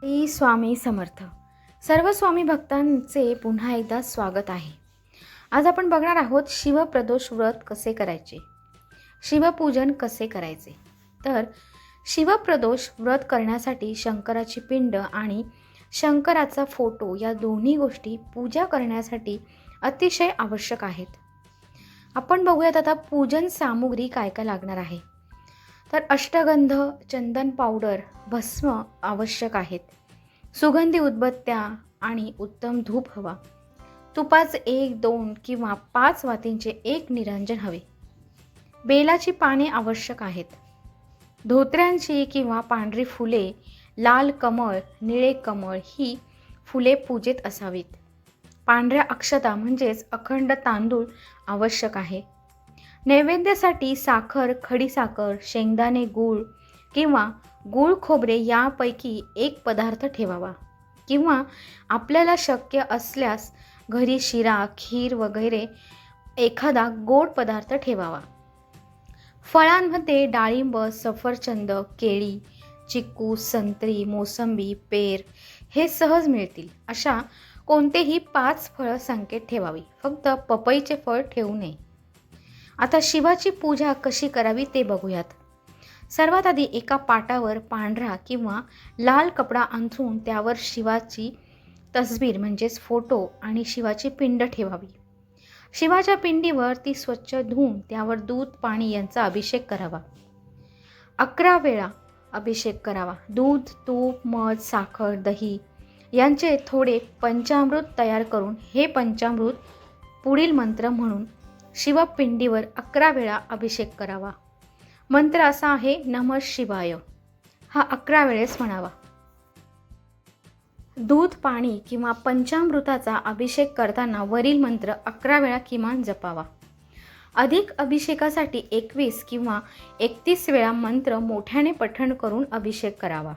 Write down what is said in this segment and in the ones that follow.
श्री स्वामी समर्थ. सर्व स्वामी भक्तांचे पुन्हा एकदा स्वागत आहे. आज आपण बघणार आहोत शिवप्रदोष व्रत कसे करायचे? शिवपूजन कसे करायचे? तर शिवप्रदोष व्रत करण्यासाठी शंकराची पिंड आणि शंकराचा फोटो या दोन्ही गोष्टी पूजा करण्यासाठी अतिशय आवश्यक आहेत. आपण बघूयात आता पूजन सामुग्री काय काय लागणार आहे. तर अष्टगंध चंदन पावडर भस्म आवश्यक आहेत. सुगंधी उदबत्त्या आणि उत्तम धूप हवा. तुपाच एक दोन किंवा पाच वातींचे एक निरंजन हवे. बेलाची पाने आवश्यक आहेत. धोत्र्यांची किंवा पांढरी फुले लाल कमळ निळे कमळ ही फुले पूजेत असावीत. पांढऱ्या अक्षता म्हणजेच अखंड तांदूळ आवश्यक आहे. नैवेद्यासाठी साखर खडीसाखर शेंगदाणे गूळ किंवा गूळ खोबरे यापैकी एक पदार्थ ठेवावा. किंवा आपल्याला शक्य असल्यास घरी शिरा खीर वगैरे एखादा गोड पदार्थ ठेवावा. फळांमध्ये डाळिंब सफरचंद केळी चिक्कू संत्री मोसंबी पेर हे सहज मिळतील. अशा कोणतेही पाच फळं संकेत ठेवावी. फक्त पपईचे फळ ठेवू नये. आता शिवाची पूजा कशी करावी ते बघूयात. सर्वात आधी एका पाटावर पांढरा किंवा लाल कपडा अंथरून त्यावर शिवाची तस्वीर म्हणजेच फोटो आणि शिवाची पिंड ठेवावी. शिवाच्या पिंडीवर ती स्वच्छ धुवून त्यावर दूध पाणी यांचा अभिषेक करावा. अकरा वेळा अभिषेक करावा. दूध तूप मध साखर दही यांचे थोडे पंचामृत तयार करून हे पंचामृत पुढील मंत्र म्हणून शिवपिंडीवर अकरा वेळा अभिषेक करावा. मंत्र असा आहे नम शिवाय. हा अकरा वेळेस म्हणावा. दूध पाणी किंवा पंचामृताचा अभिषेक करताना वरील मंत्र अकरा वेळा किमान जपावा. अधिक अभिषेकासाठी एकवीस किंवा एकतीस वेळा मंत्र मोठ्याने पठण करून अभिषेक करावा.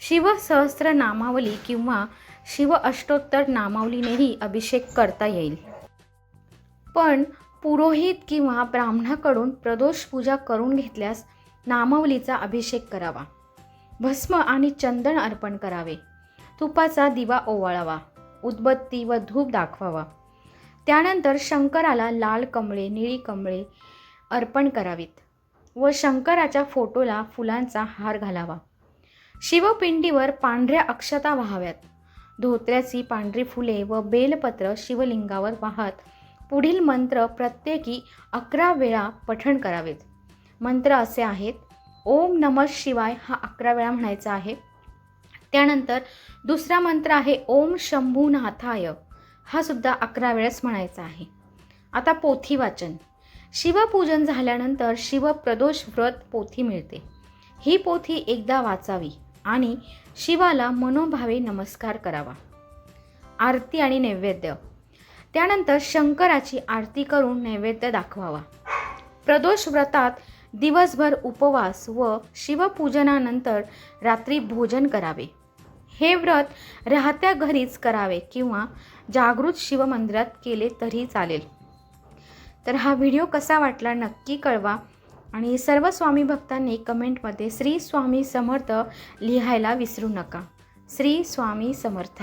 शिवसहस्त्र नामावली किंवा शिव अष्टोत्तर नामावलीनेही अभिषेक करता येईल. पण पुरोहित किंवा ब्राह्मणाकडून प्रदोष पूजा करून घेतल्यास नामवलीचा अभिषेक करावा. भस्म आणि चंदन अर्पण करावे. तुपाचा दिवा ओवाळावा. उदबत्ती व धूप दाखवावा. त्यानंतर शंकराला लाल कमळे निळी कमळे अर्पण करावीत व शंकराच्या फोटोला फुलांचा हार घालावा. शिवपिंडीवर पांढऱ्या अक्षता वाहाव्यात. धोत्र्याची पांढरी फुले व बेलपत्र शिवलिंगावर वाहत पुढील मंत्र प्रत्येकी अकरा वेळा पठण करावेत. मंत्र असे आहेत ओम नम शिवाय हा अकरा वेळा म्हणायचा आहे. त्यानंतर दुसरा मंत्र आहे ओम शंभूनाथाय हा सुद्धा अकरा वेळेस म्हणायचा आहे. आता पोथी वाचन. शिवपूजन झाल्यानंतर शिवप्रदोष व्रत पोथी मिळते. ही पोथी एकदा वाचावी आणि शिवाला मनोभावे नमस्कार करावा. आरती आणि नैवेद्य. त्यानंतर शंकराची आरती करून नैवेद्य दाखवावा. प्रदोष व्रतात दिवसभर उपवास व शिवपूजनानंतर रात्री भोजन करावे. हे व्रत राहत्या घरीच करावे किंवा जागृत शिवमंदिरात केले तरी चालेल. तर हा व्हिडिओ कसा वाटला नक्की कळवा आणि सर्व स्वामी भक्तांनी कमेंटमध्ये श्री स्वामी समर्थ लिहायला विसरू नका. श्री स्वामी समर्थ.